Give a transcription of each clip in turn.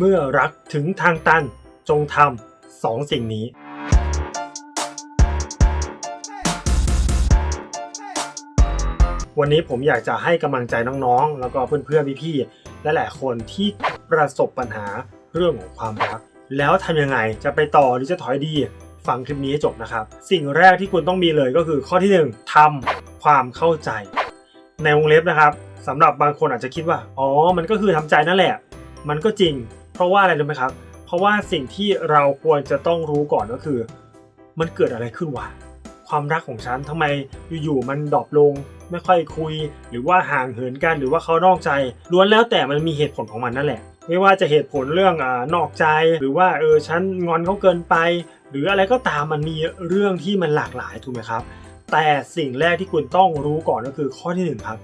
เมื่อรักถึงทางตันจงทำสองสิ่งนี้ วันนี้ผมอยากจะให้กำลังใจน้องๆ แล้วก็เพื่อนๆ พี่ๆและหลายคนที่ประสบปัญหาเรื่องของความรัก แล้วทำยังไงจะไปต่อหรือจะถอยดี ฟังคลิปนี้ให้จบนะครับ สิ่งแรกที่คุณต้องมีเลยก็คือข้อที่หนึ่งทำความเข้าใจ ในวงเล็บนะครับสำหรับบางคนอาจจะคิดว่า อ๋อ มันก็คือทำใจนั่นแหละ มันก็จริง เพราะว่าอะไรรู้ไหมครับ เพราะว่าสิ่งที่เราควรจะต้องรู้ก่อนก็คือ มันเกิดอะไรขึ้นวะความรักของฉันทำไมอยู่ๆมันดรอปลง ไม่ค่อยคุย หรือว่าห่างเหินกันหรือว่าเขานอกใจล้วนแล้วแต่มันมีเหตุผลของมันนั่นแหละ ไม่ว่าจะเหตุผลเรื่องอนอกใจ หรือว่าเออฉันงอนเขาเกินไป หรืออะไรก็ตามมันมีเรื่องที่มันหลากหลายถูกไหมครับ แต่สิ่งแรกที่คุณต้องรู้ก่อนก็คือข้อที่หนึ่งครับ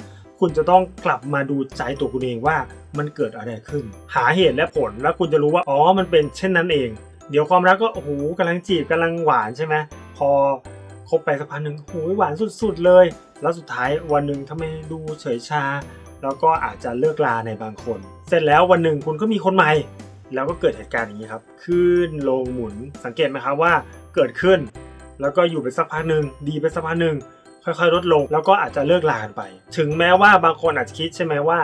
คุณจะต้องกลับมาดูใจตัวคุณเองว่ามันเกิดอะไรขึ้น หาเหตุและผลแล้วคุณจะรู้ว่าอ๋อมันเป็นเช่นนั้นเอง เดี๋ยวความรักก็โอ้โหกำลังจีบกำลังหวานใช่ไหมพอคบไปสักพักหนึ่งโอ้ยหวานสุด ๆ เลย แล้วสุดท้ายวันหนึ่งทำไมดูเฉยชา แล้วก็อาจจะเลิกลาในบางคน เสร็จแล้ววันหนึ่งคุณก็มีคนใหม่ แล้วก็เกิดเหตุการณ์อย่างนี้ครับขึ้นลงหมุนสังเกตไหมครับว่าเกิดขึ้น แล้วก็อยู่ไปสักพักหนึ่งดีไปสักพักหนึ่ง ค่อยๆ ลดลง แล้วก็อาจจะเลิกลากันไป ถึงแม้ว่าบางคนอาจจะคิดใช่ไหมว่า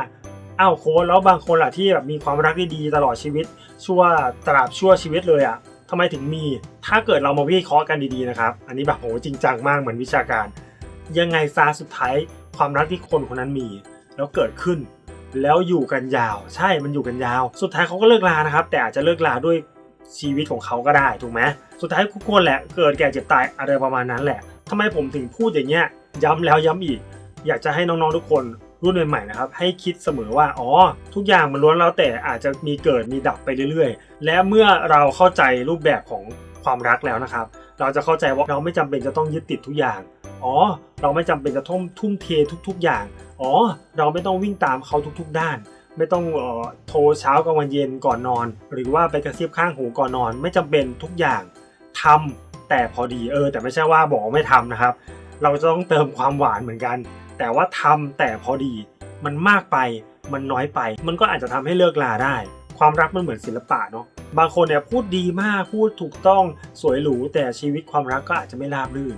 อ้าวโค้ชแล้วบางคนล่ะที่แบบมีความรักที่ดีตลอดชีวิต ชั่วตราบชั่วชีวิตเลยอะ่ะทำไมถึงมี ถ้าเกิดเรามาวิเคราะห์กันดีๆนะครับ อันนี้แบบโหจริงจังมากเหมือนวิชาการ ยังไงซาสุดท้ายความรักที่คนคนนั้นมี แล้วเกิดขึ้น แล้วอยู่กันยาว ใช่มันอยู่กันยาว สุดท้ายเขาก็เลิกลานะครับ แต่อาจจะเลิกลาด้วยชีวิตของเขาก็ได้ถูกไหมสุดท้ายทุกคนแหละเกิดแก่เจ็บตายอะไรประมาณนั้นแหละ ทำไมผมถึงพูดอย่างเงี้ยย้ำแล้วย้ำอีก อยากจะให้น้องๆทุกคนรุ่นใหม่ๆนะครับให้คิดเสมอว่าอ๋อ ทุกอย่างมันล้วนแล้วแต่อาจจะมีเกิดมีดับไปเรื่อยๆ และเมื่อเราเข้าใจรูปแบบของความรักแล้วนะครับ เราจะเข้าใจว่าเราไม่จำเป็นจะต้องยึดติดทุกอย่างอ๋อ เราไม่จำเป็นจะทุ่มทุ่มเททุก ๆอย่างอ๋อ เราไม่ต้องวิ่งตามเขาทุกๆ ด้าน ไม่ต้องออโทรเช้ากลางวันเย็นก่อนนอน หรือว่าไปกระซิบข้างหูก่อนนอน ไม่จำเป็นทุกอย่าง ทำแต่พอดีเออ แต่ไม่ใช่ว่าบอกไม่ทำนะครับ เราจะต้องเติมความหวานเหมือนกัน แต่ว่าทำแต่พอดี มันมากไปมันน้อยไป มันก็อาจจะทำให้เลิกลาได้ ความรักมันเหมือนศิลปะเนาะบางคนเนี่ยพูดดีมากพูดถูกต้องสวยหรูแต่ชีวิตความรักก็อาจจะไม่ราบรื่น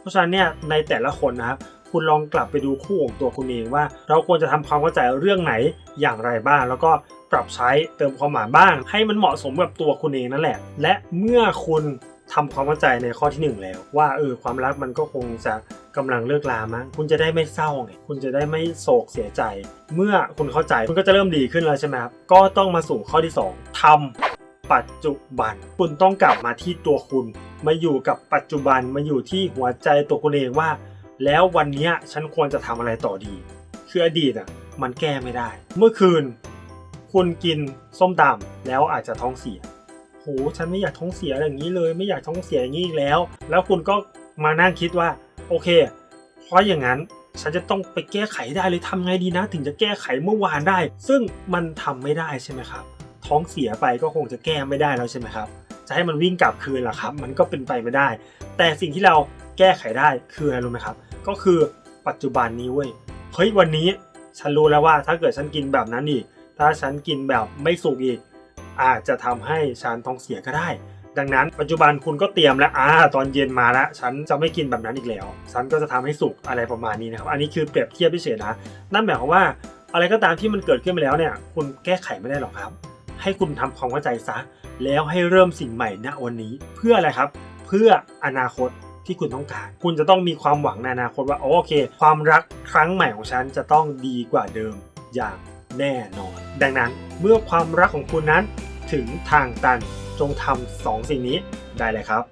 เพราะฉะนั้นเนี่ยในแต่ละคนนะครับคุณลองกลับไปดูคู่ของตัวคุณเองว่า เราควรจะทำความเข้าใจเรื่องไหนอย่างไรบ้าง แล้วก็ปรับใช้เติมความหมายบ้าง ให้มันเหมาะสมกับตัวคุณเองนั่นแหละ และเมื่อคุณ ทำความเข้าใจในข้อที่หนึ่งแล้ว ว่าเออความรักมันก็คงจะกำลังเลิกลามั้งคุณจะได้ไม่เศร้าไงคุณจะได้ไม่โศกเสียใจ เมื่อคุณเข้าใจคุณก็จะเริ่มดีขึ้นแล้วใช่ไหมครับก็ต้องมาสู่ข้อที่สองทำปัจจุบัน คุณต้องกลับมาที่ตัวคุณ มาอยู่กับปัจจุบันมาอยู่ที่หัวใจตัวคุณเองว่า แล้ววันนี้ฉันควรจะทำอะไรต่อดี คืออดีตอะมันแก้ไม่ได้ เมื่อคืน คุณกินส้มตำแล้วอาจจะท้องเสีย หฉันไม่อยากท้องเสียอย่างนี้เลย ไม่อยากท้องเสียอย่างนี้อีกแล้ว แล้วคุณก็มานั่งคิดว่า โอเค เพราะอย่างนั้นฉันจะต้องไปแก้ไขได้เลยทำไงดีนะ ถึงจะแก้ไขเมื่อวานได้ ซึ่งมันทำไม่ได้ใช่ไหมครับ ท้องเสียไปก็คงจะแก้ไม่ได้แล้วใช่ไหมครับ จะให้มันวิ่งกลับคืนล่ะครับ มันก็เป็นไปไม่ได้ แต่สิ่งที่เราแก้ไขได้คืออะไรรู้ไหมครับ ก็คือปัจจุบันนี้เว้ยเฮ้ยวันนี้ฉันรู้แล้วว่าถ้าเกิดฉันกินแบบนั้นอีก ถ้าฉันกินแบบไม่สุกอีก อาจจะทำให้ฉันท้องเสียก็ได้ ดังนั้นปัจจุบันคุณก็เตรียมแล้วอ่าตอนเย็นมาแล้ว ฉันจะไม่กินแบบนั้นอีกแล้ว ฉันก็จะทำให้สุกอะไรประมาณนี้นะครับ อันนี้คือเปรียบเทียบพิเศษนะ นั่นหมายความว่าอะไรก็ตามที่มันเกิดขึ้นไปแล้วเนี่ย คุณแก้ไขไม่ได้หรอกครับ ให้คุณทำความเข้าใจซะ แล้วให้เริ่มสิ่งใหม่ณวันนี้ เพื่ออะไรครับ เพื่ออนาคตที่คุณต้องการ คุณจะต้องมีความหวังในอนาคตว่าโอเค ความรักครั้งใหม่ของฉันจะต้องดีกว่าเดิมอย่างแน่นอน ดังนั้นเมื่อความรักของคุณนั้น ถึงทางตัน จงทำสองสิ่งนี้ได้เลยครับ